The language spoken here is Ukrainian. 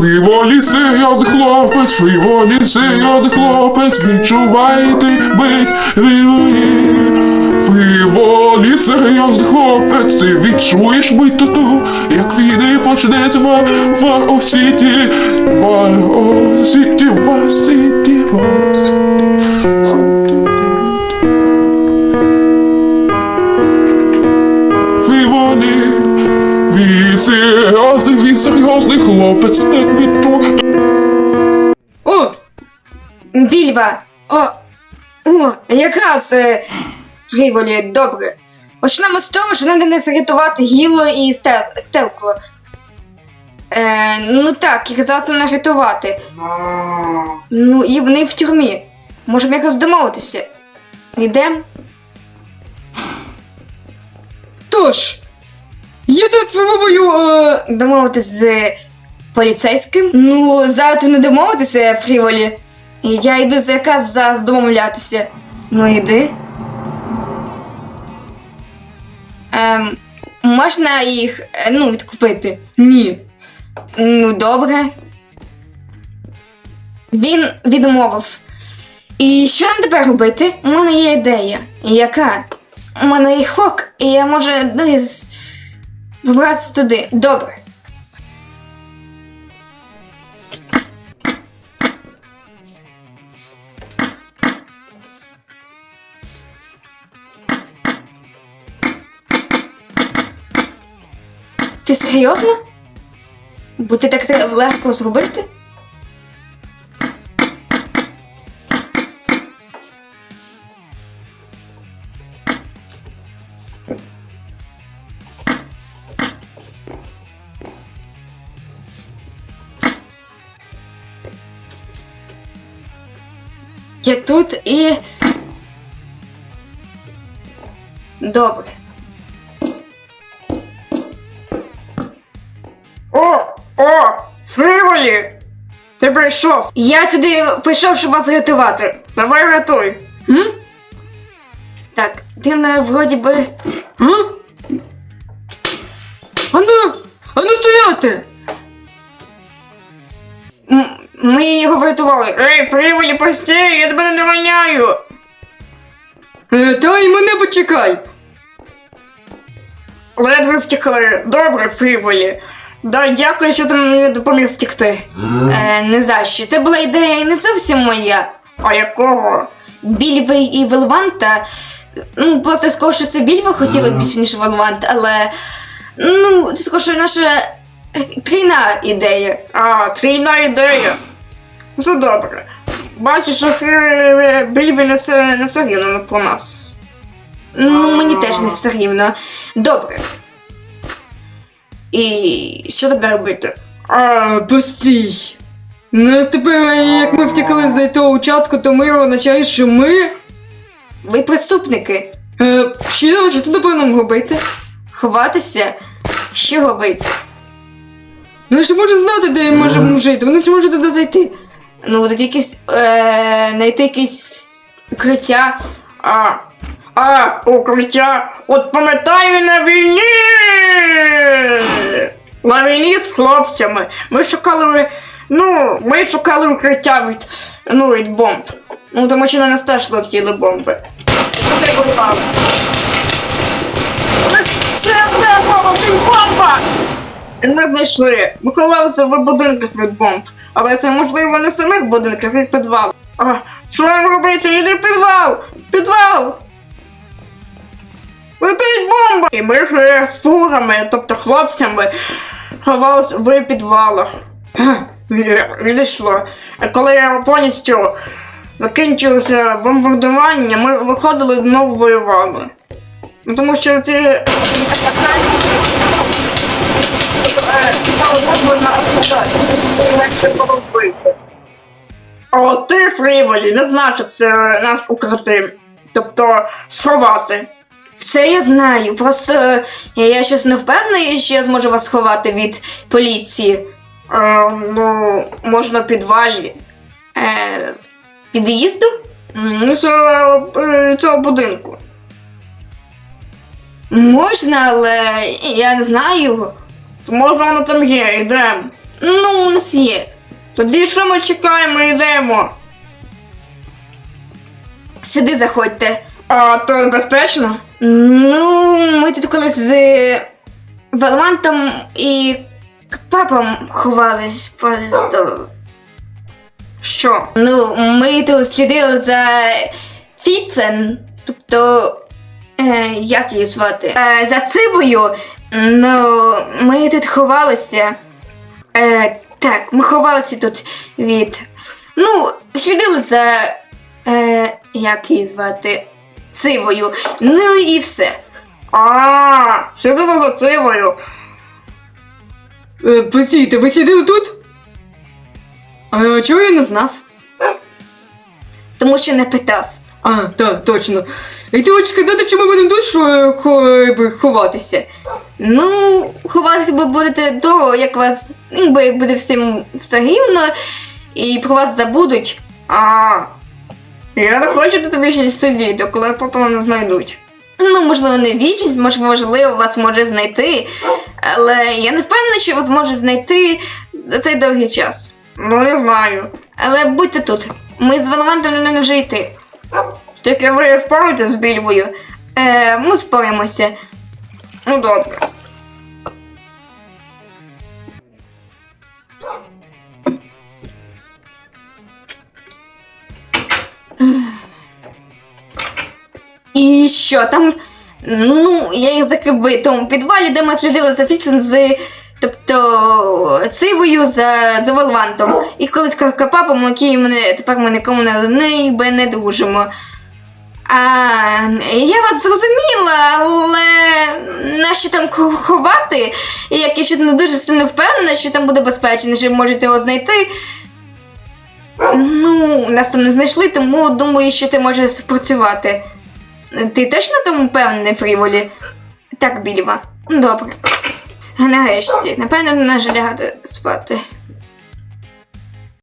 Фріволі серйозний хлопець, фріволі серйозний хлопець, відчувайте бить фріволі. Фріволі серйозний хлопець, ти відчуєш бить тату, як війни почнеться в Вар Осіті, Вар Осіті, серйозний, він серйозний хлопець, так відчує. О! Більва! О! О! Якраз е, фріволі, добре. Почнемо з того, що треба не зарятувати гіло і стел, стелкло. Е, ну так, їх зараз треба рятувати. Ну, і вони в тюрмі. Можемо якось домовитися. Йдемо? Тож, я тут спробую е, домовитись з поліцейським. Ну, зараз не домовитися, Фріволі. Я йду за якраз зараз домовлятися. Ну йди. Ем, можна їх е, ну, відкупити? Ні. Ну, добре. Він відмовив. І що нам тепер робити? У мене є ідея. Яка? У мене є хок, і я можу десь вибратися туди. Добре. Ти серйозно? Бо ти так це легко зробити? Я тут і. Добре. О, о, Фріволі! Ти прийшов. Я сюди прийшов, щоб вас рятувати. Давай рятуй. М? Так, ти не вроді би. А? Ану, ану стояти! Ми його врятували. Ей, Фріволі, постій, я тебе не доганяю. Е, та й мене почекай. Ледве втекли. Добре, Фріволі. Да, дякую, що ти мені допоміг втекти. Е, не за що. Це була ідея не зовсім моя. А якого? Більви і Велванта. Ну, просто скажу, що це Більва хотіла більше, ніж Велвант, але. Ну, це скажу, наша трійна ідея. А, трійна ідея. Все добре. Бачу, що. Більві не все, не все рівно про нас. Ну, мені теж не все рівно. Добре. І що тепер робити? А, Постій. Ну, тепер, як ми втекли з того участку, то ми означає, що ми. Ви преступники. Е, що, що тепер нам робити? Ховатися? Що робити? Ну, я ж може знати, де ми можемо жити. Вони ж можуть туди зайти. Ну, тут якесь. Е, знайти якесь укриття. А, а, укриття. От пам'ятаю на війні. На війні з хлопцями. Ми шукали. Ну, ми шукали укриття від, ну, від бомб. Ну, тому що на нас теж летіли бомби. І туди попали. Це бомба, ти бомба! Ми знайшли. Ми ховалися в будинках від бомб. Але це можливо не самих будинках, від підвалу. А, що нам робити? Іди підвал! Підвал! Летить бомба! І ми ж з пугами, тобто хлопцями, ховалися в підвалах. Відійшло. А коли повністю закінчилося бомбардування, ми виходили знову воювали. Ну, тому що ці е, можна розказати. Легше було вбити. А ти, Фріволі, не знав, що це наш укритим. Тобто сховати. Все я знаю. Просто е, я, я щось не впевнений, що я зможу вас сховати від поліції. Е, ну, можна в підвалі. Е, під'їзду? Ну, цього, е, цього будинку. Можна, але я не знаю. Можна воно там є, йдемо. Ну, у нас є. Тоді що ми чекаємо, йдемо. Сюди заходьте. А то безпечно? Ну, ми тут колись з Валмантом і папом ховались просто. Що? Ну, ми тут слідили за Фіцен, тобто. Е, як її звати? Е, за цивою. Ну, ми тут ховалися. Е, так, ми ховалися тут від. Ну, слідили за. Е, як її звати? Цивою. Ну і все. А, що це за цивою? Е, постійте, ви сиділи тут? А чого я не знав? Тому що не питав. А, так, точно. І ти хочеш сказати, що ми будемо тут ховатися? Ну, ховатися ви будете до, як вас якби буде всім все рівно, і про вас забудуть. А, я не хочу тут вічно сидіти, коли потім не знайдуть. Ну, можливо, не вічність, можливо, вас може знайти, але я не впевнена, що вас може знайти за цей довгий час. Ну не знаю. Але будьте тут. Ми з Валвантом не вже йти. Тільки ви впораєтесь з більбою. Е, ми впораємося. Ну добре. І що там? Ну, я їх закрив в тому підвалі, де ми слідили за Фіцен з. Тобто цивою за, за Волвантом. І колись ка- капапом, який мене тепер ми нікому не не дружимо. А я вас зрозуміла, але нащо там ховати? Як я ще не дуже сильно впевнена, що там буде безпечно, що можете його знайти. Ну, нас там не знайшли, тому думаю, що ти можеш спрацювати. Ти точно тому впевнений, Фріволі? Так, Більва. Добре. Нарешті, напевно, не лягати спати.